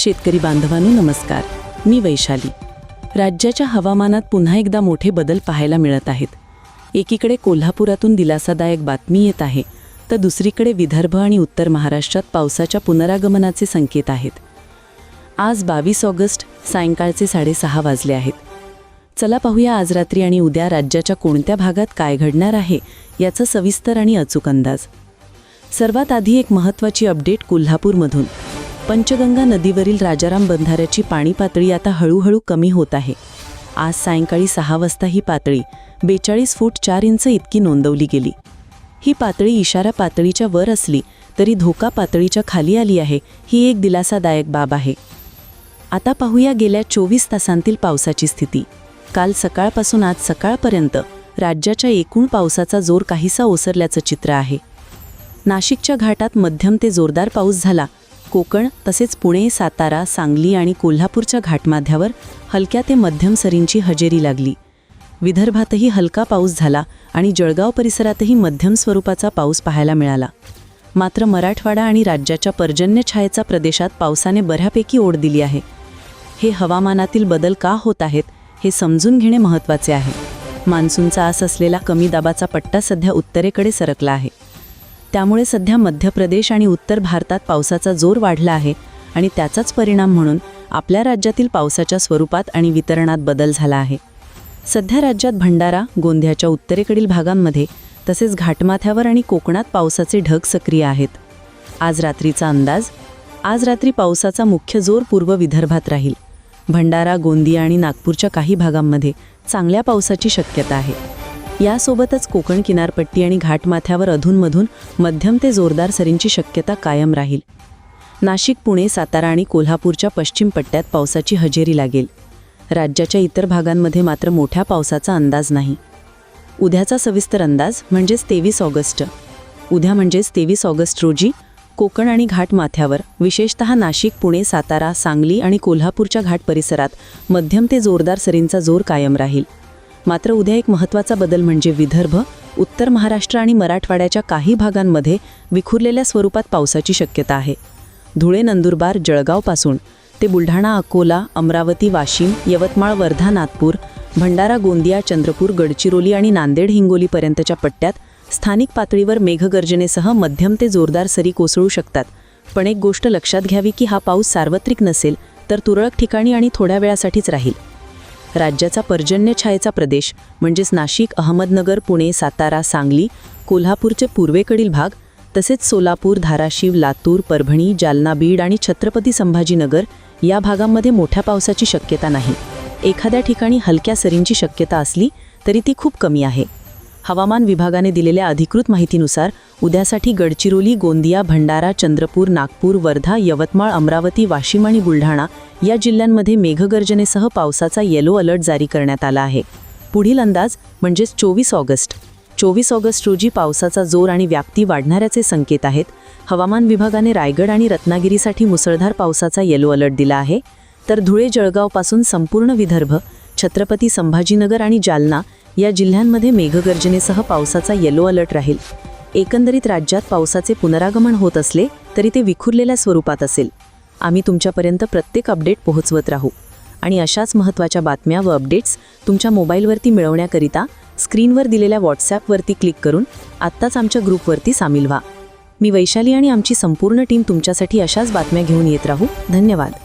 शेतकरी बांधवांनो नमस्कार. मी वैशाली. राज्याच्या हवामानात पुन्हा एकदा मोठे बदल पाहायला मिळत आहेत. एकीकडे कोल्हापुरातून दिलासादायक बातमी येत आहे तर दुसरीकडे विदर्भ आणि उत्तर महाराष्ट्रात पावसाच्या पुनरागमनाचे संकेत आहेत. आज बावीस ऑगस्ट सायंकाळचे साडेसहा वाजले आहेत. चला पाहूया आज रात्री आणि उद्या राज्याच्या कोणत्या भागात काय घडणार आहे याचा सविस्तर आणि अचूक अंदाज. सर्वात आधी एक महत्त्वाची अपडेट कोल्हापूरमधून. पंचगंगा नदीवरील राजाराम बंधाऱ्याची पाणी पातळी आता हळूहळू कमी होत आहे. आज सायंकाळी सहा वाजता ही पातळी बेचाळीस फूट चार इंच इतकी नोंदवली गेली. ही पातळी इशारा पातळीच्या वर असली तरी धोका पातळीच्या खाली आली आहे ही एक दिलासादायक बाब आहे. आता पाहूया गेल्या चोवीस तासांतील पावसाची स्थिती. काल सकाळपासून आज सकाळपर्यंत राज्याच्या एकूण पावसाचा जोर काहीसा ओसरल्याचं चित्र आहे. नाशिकच्या घाटात मध्यम ते जोरदार पाऊस झाला कोकण तसेच पुणे सातारा सांगली आणि कोल्हापूरच्या घाटमाध्यावर हलक्या ते मध्यम सरींची हजेरी लागली. विदर्भातही हलका पाऊस झाला आणि जळगाव परिसरातही मध्यम स्वरूपाचा पाऊस पाहायला मिळाला. मात्र मराठवाडा आणि राज्याच्या पर्जन्यछायेचा प्रदेशात पावसाने बऱ्यापैकी ओढ दिली आहे. हे हवामानातील बदल का होत आहेत हे समजून घेणे महत्त्वाचे आहे. मान्सूनचा आस असलेला कमी दाबाचा पट्टा सध्या उत्तरेकडे सरकला आहे. त्यामुळे सध्या मध्य प्रदेश आणि उत्तर भारतात पावसाचा जोर वाढला आहे आणि त्याचाच परिणाम म्हणून आपल्या राज्यातील पावसाच्या स्वरूपात आणि वितरणात बदल झाला आहे. सध्या राज्यात भंडारा गोंध्याच्या उत्तरेकडील भागांमध्ये तसेच घाटमाथ्यावर आणि कोकणात पावसाचे ढग सक्रिय आहेत. आज रात्रीचा अंदाज आज रात्री पावसाचा मुख्य जोर पूर्व विदर्भात राहील. भंडारा गोंदिया आणि नागपूरच्या काही भागांमध्ये चांगल्या पावसाची शक्यता आहे. यासोबतच कोकण किनारपट्टी आणि घाटमाथ्यावर अधूनमधून मध्यम ते जोरदार सरींची शक्यता कायम राहील. नाशिक पुणे सातारा आणि कोल्हापूरच्या पश्चिम पट्ट्यात पावसाची हजेरी लागेल. राज्याच्या इतर भागांमध्ये मात्र मोठ्या पावसाचा अंदाज नाही. उद्याचा सविस्तर अंदाज म्हणजेच तेवीस ऑगस्ट. उद्या म्हणजेच तेवीस ऑगस्ट रोजी कोकण आणि घाट माथ्यावर विशेषतः नाशिक पुणे सातारा सांगली आणि कोल्हापूरच्या घाट परिसरात मध्यम ते जोरदार सरींचा जोर कायम राहील. मात्र उद्या एक महत्त्वाचा बदल म्हणजे विदर्भ उत्तर महाराष्ट्र आणि मराठवाड्याच्या काही भागांमध्ये विखुरलेल्या स्वरूपात पावसाची शक्यता आहे. धुळे नंदुरबार जळगावपासून ते बुलढाणा अकोला अमरावती वाशिम यवतमाळ वर्धा नागपूर भंडारा गोंदिया चंद्रपूर गडचिरोली आणि नांदेड हिंगोलीपर्यंतच्या पट्ट्यात स्थानिक पातळीवर मेघगर्जनेसह मध्यम ते जोरदार सरी कोसळू शकतात. पण एक गोष्ट लक्षात घ्यावी की हा पाऊस सार्वत्रिक नसेल तर तुरळक ठिकाणी आणि थोड्या वेळासाठीच राहील. राज्याचा पर्जन्य छायेचा प्रदेश म्हणजेच नाशिक अहमदनगर पुणे सातारा सांगली कोल्हापूरचे पूर्वेकडील भाग तसेच सोलापूर धाराशिव लातूर परभणी जालना बीड आणि छत्रपती संभाजीनगर या भागांमध्ये मोठ्या पावसाची शक्यता नाही. एखाद्या ठिकाणी हलक्या सरींची शक्यता असली तरी ती खूप कमी आहे. हवामान विभागाने दिलेल्या अधिकृत माहितीनुसार उद्यासाठी गडचिरोली गोंदिया भंडारा चंद्रपूर नागपूर वर्धा यवतमाळ अमरावती वाशिम आणि बुलढाणा या जिल्ह्यांमध्ये मेघगर्जनेसह पावसाचा येलो अलर्ट जारी करण्यात आला आहे. पुढील अंदाज म्हणजेच चोवीस ऑगस्ट. चोवीस ऑगस्ट रोजी पावसाचा जोर आणि व्याप्ती वाढणाऱ्याचे संकेत आहेत. हवामान विभागाने रायगड आणि रत्नागिरीसाठी मुसळधार पावसाचा येलो अलर्ट दिला आहे. तर धुळे जळगावपासून संपूर्ण विदर्भ छत्रपती संभाजीनगर आणि जालना या जिल्ह्यांमध्ये मेघगर्जनेसह पावसाचा येलो अलर्ट राहील. एकंदरीत राज्यात पावसाचे पुनरागमन होत असले तरी ते विखुरलेल्या स्वरूपात असेल. आम्ही तुमच्यापर्यंत प्रत्येक अपडेट पोहोचवत राहू. आणि अशाच महत्त्वाच्या बातम्या व अपडेट्स तुमच्या मोबाईलवरती मिळवण्याकरिता स्क्रीनवर दिलेल्या व्हॉट्सॲपवरती क्लिक करून आत्ताच आमच्या ग्रुपवरती सामील व्हा. मी वैशाली आणि आमची संपूर्ण टीम तुमच्यासाठी अशाच बातम्या घेऊन येत राहू. धन्यवाद.